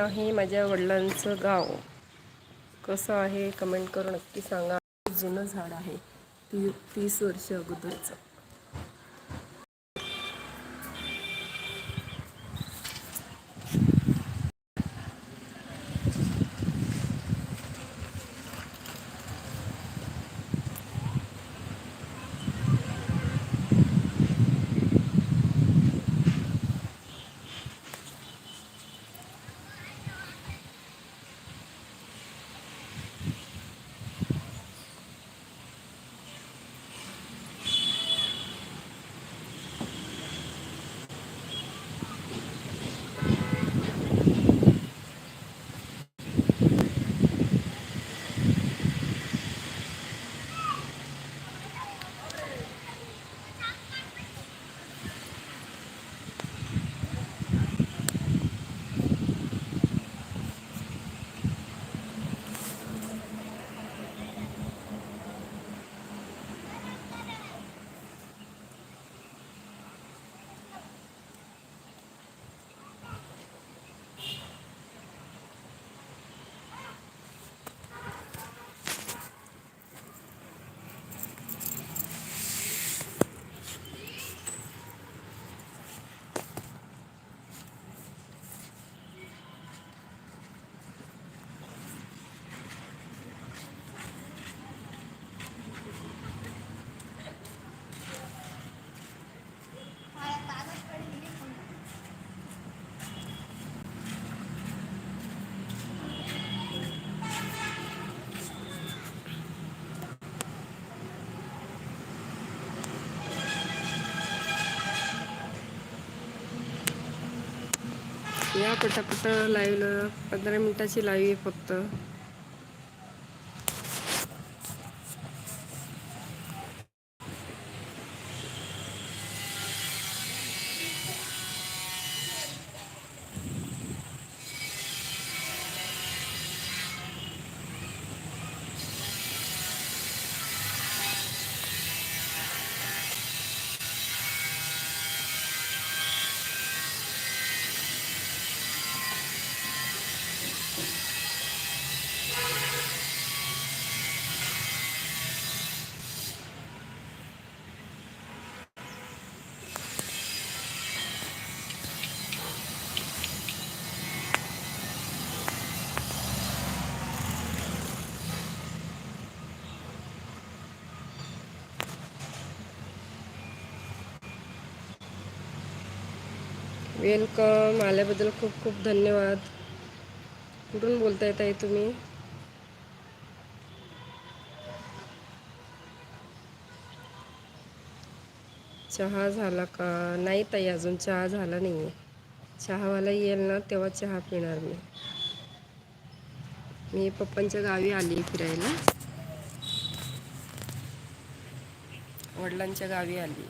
हे आहे माझ्या वडिलांचं गाव. कसं आहे? कमेंट करून नक्की सांगा. जुनं झाड आहे. ती तीस वर्ष अगोदरचं. या पटापट लाईव्हला पंधरा मिनिटाची लाईव्ह आहे फक्त. वेलकम आल्याबद्दल खूप खूप धन्यवाद. कुठून बोलताय ताई तुम्ही? चहा झाला का? नाही ताई अजून चहा झाला नाही आहे चहावाला येईल ना तेव्हा चहा पिणार मी. मी पप्पांच्या गावी आली फिरायला. वडिलांच्या गावी आली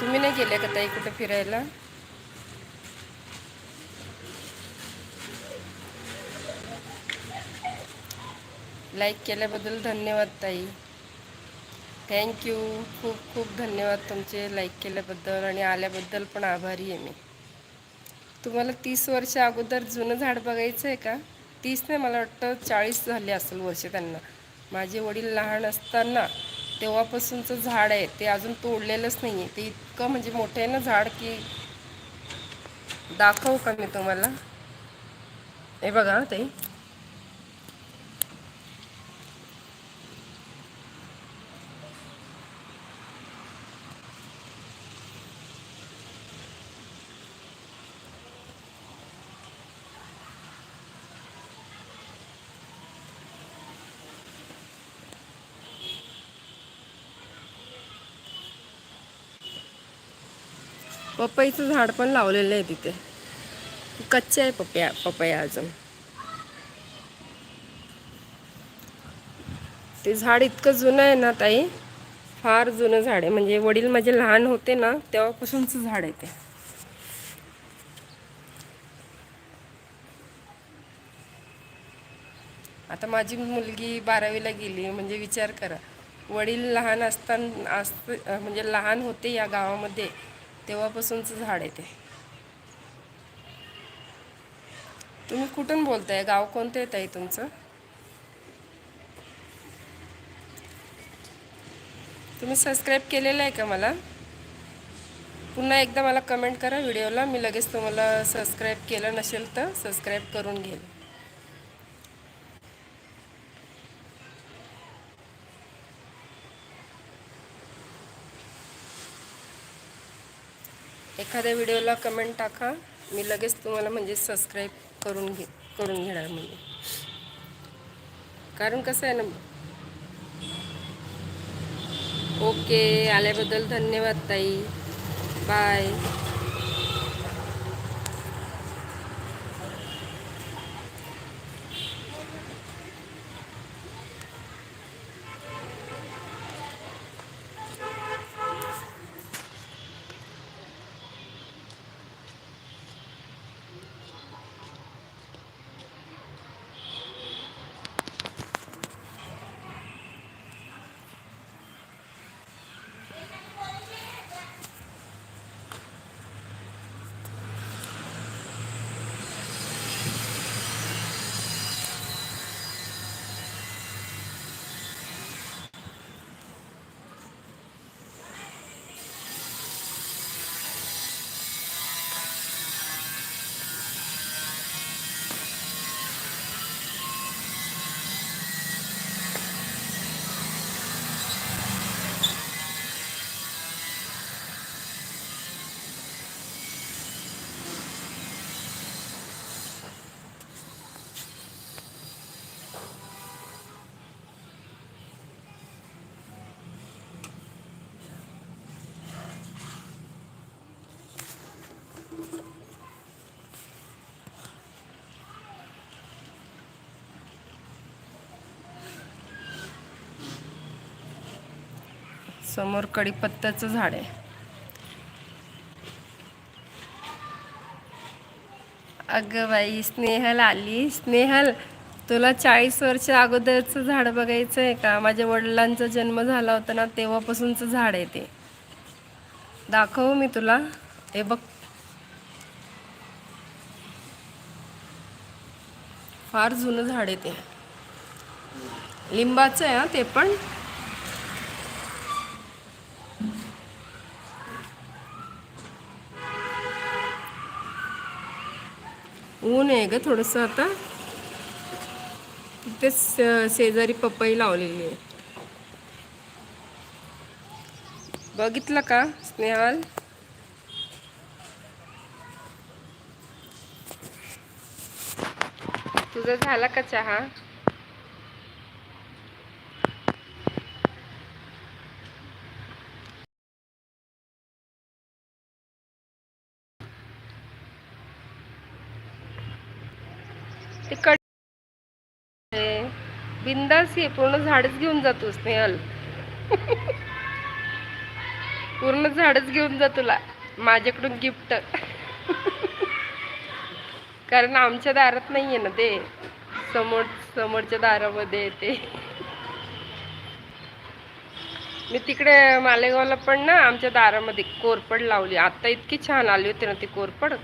तुम्ही नाही गेले का ताई कुठं फिरायला? लाईक केल्याबद्दल धन्यवाद ताई. थँक्यू खूप खूप धन्यवाद तुमचे लाईक केल्याबद्दल आणि आल्याबद्दल पण आभारी आहे मी. तुम्हाला तीस वर्ष अगोदर जुनं झाड बघायचं आहे का? तीस नाही मला वाटतं चाळीस झाले असेल वर्ष त्यांना. माझे वडील लहान असताना तेव्हापासूनचं झाड आहे ते अजून तोडलेलंच नाही आहे ते इतकं म्हणजे मोठं आहे ना झाड की दाखवू का मी तुम्हाला? हे बघा ते ताई. पपईचं झाड पण लावलेलं आहे तिथे. कच्चे आहे पपया पपया अजून. ते झाड इतकं जुनं आहे ना ताई फार जुनं झाड आहे. म्हणजे वडील माझे लहान होते ना तेव्हापासूनचं झाड आहे ते. आता माझी मुलगी बारावीला गेली म्हणजे विचार करा. वडील लहान असताना असत म्हणजे लहान होते या गावामध्ये तेव्हापासूनचं झाड आहे ते. तुम्ही कुठून बोलताय? गाव कोणतं येत आहे तुमचं? तुम्ही सबस्क्राईब केलेलं आहे का मला? पुन्हा एकदा मला कमेंट करा व्हिडिओला मी लगेच तुम्हाला सबस्क्राईब केलं नसेल तर सबस्क्राईब करून घेईल. एखाद्या व्हिडिओला कमेंट टाका. मी लगेच तुम्हाला म्हणजे सबस्क्राईब करून घे करून घेणार म्हणजे कारण कसं आहे ना ओके आल्याबद्दल धन्यवाद ताई. बाय. समोर कडीपत्त्याचं झाड आहे. अगं बाई स्नेहल आली. स्नेहल तुला चाळीस वर्ष अगोदरचं झाड बघायचं आहे का? माझ्या वडिलांचा जन्म झाला होता ना तेव्हापासूनचं झाड आहे ते. दाखवू मी तुला. हे बघ. फार जुनं झाड आहे ते. लिंबाचं आहे हा ते पण. ऊन आहे ग थोडंसं आता. तिथे शेजारी पपई लावलेली आहे. बघितलं का स्नेहाल? तुझा झाला का चहा ते कट बिंदास ये पूर्ण झाडच घेऊन जातो स्नेहल. पूर्ण झाडच घेऊन जा तुला. माझ्याकडून गिफ्ट. कारण आमच्या दारात नाही आहे ना ते. समोर समोरच्या दारामध्ये ते. मी तिकडे मालेगावला पण ना आमच्या दारामध्ये कोरपड लावली. आता इतकी छान आली होती ना ती कोरपड.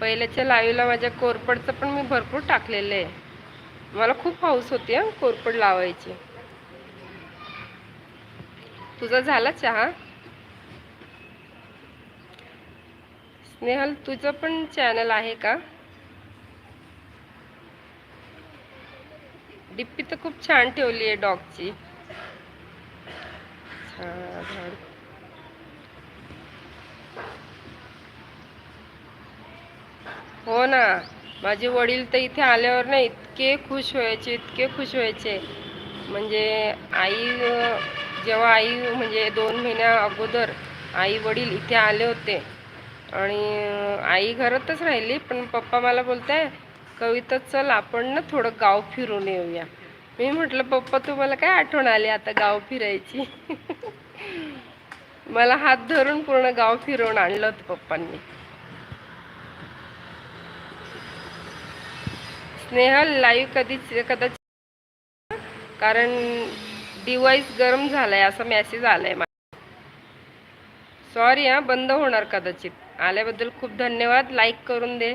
पहिल्याच्या लाईव्हला माझ्या कोरपडचं पण मी भरपूर टाकलेलं आहे. मला खूप हौस होती हा कोरपड लावायची. तुझा झाला चहा? स्नेहल तुझं पण चॅनल आहे का? डिप्पी तर खूप छान ठेवली आहे डॉगची. हो ना. माझे वडील तर इथे आल्यावर ना इतके खुश व्हायचे इतके खुश व्हायचे. म्हणजे आई जेव्हा आई म्हणजे दोन महिन्या अगोदर आई वडील इथे आले होते. आणि आई घरातच राहिली पण पप्पा मला बोलत आहे कविता चल आपण ना थोडं गाव फिरून येऊया. मी म्हटलं पप्पा तुम्हाला काय आठवण आली आता गाव फिरायची? मला हात धरून पूर्ण गाव फिरवून आणलं होतं पप्पांनी. स्नेहल लाईव्ह कधीच कदाचित कारण डिवाइस गरम झालाय असा मेसेज आलाय मला. सॉरी हा बंद होणार कदाचित. आल्याबद्दल खूप धन्यवाद. लाईक करून दे.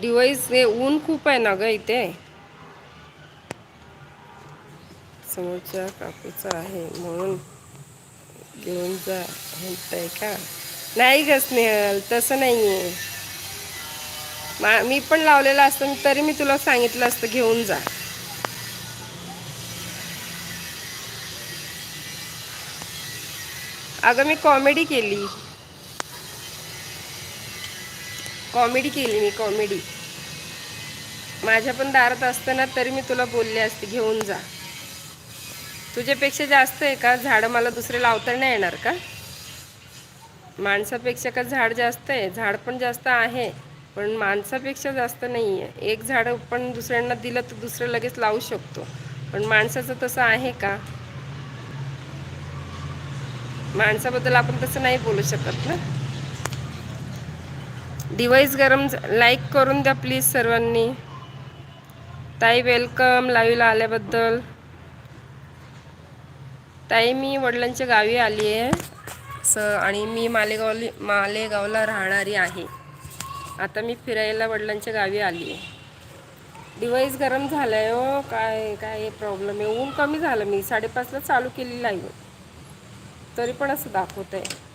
डिवाइस हे ऊन खूप आहे ना ग इथे? समोरच्या काकूचा आहे म्हणून घेऊन जा. म्हणताय का? नाही ग स्नेहल तसं नाही आहे मा मी पण लावलेलं असतं तरी मी तुला सांगितलं असतं घेऊन जा. अगं मी कॉमेडी केली. कॉमेडी केली मी कॉमेडी माझ्या पण दारात असताना तरी मी तुला बोलले असते घेऊन जा. तुझ्यापेक्षा जास्त आहे का? झाडं मला दुसरे लावता नाही येणार का? माणसापेक्षा का झाड जास्त आहे? झाड पण जास्त आहे पण माणसापेक्षा जास्त नाही आहे. एक झाड पण दुसऱ्यांना दिलं तर दुसरं लगेच लावू शकतो. पण माणसाचं तसं आहे का? माणसाबद्दल आपण तसं नाही बोलू शकत ना? डिवाइस गरम लाईक करून द्या प्लीज सर्वांनी. ताई वेलकम. लाईव्हला आल्याबद्दल. ताई मी वडिलांच्या गावी आली आहे. स आणि मी मालेगावली मालेगावला राहणारी आहे. आता मी फिरायला वडिलांच्या गावी आली आहे. डिवाईस गरम झालं आहे हो. काय काय प्रॉब्लेम आहे? ऊन कमी झालं मी. साडेपाचला चालू केलेलं आहे. तरी पण असं दाखवत आहे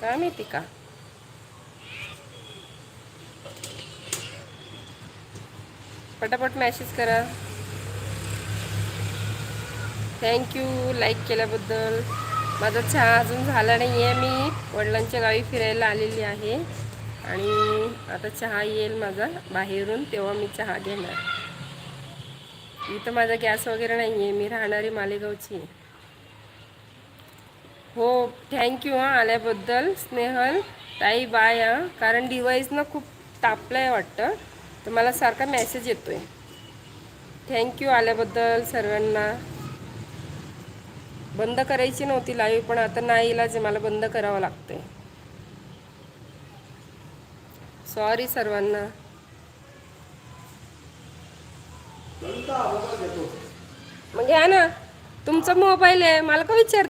काय माहिती का? पटापट मॅसेज करा. थँक्यू लाईक केल्याबद्दल. माझा चहा अजून झाला नाही आहे मी वडिलांच्या गावी फिरायला आलेली आहे. आणि आता चहा येईल माझा बाहेरून तेव्हा मी चहा घेणार. इथं माझा गॅस वगैरे नाही आहे मी राहणारी मालेगावची. हो थँक्यू हां आल्याबद्दल. स्नेहल ताई बाय. हां कारण डिवाईसनं खूप तापलं आहे वाटतं. तर मला सारखा मेसेज येतो आहे थँक्यू आल्याबद्दल सर्वांना. बंद करायची नव्हती लाईव्ह पण आता नाही इलाज आहे. मला बंद करावं लागतंय. सॉरी सर्वांना. मग घ्या ना. तुमचा मोबाईल आहे. मला का विचार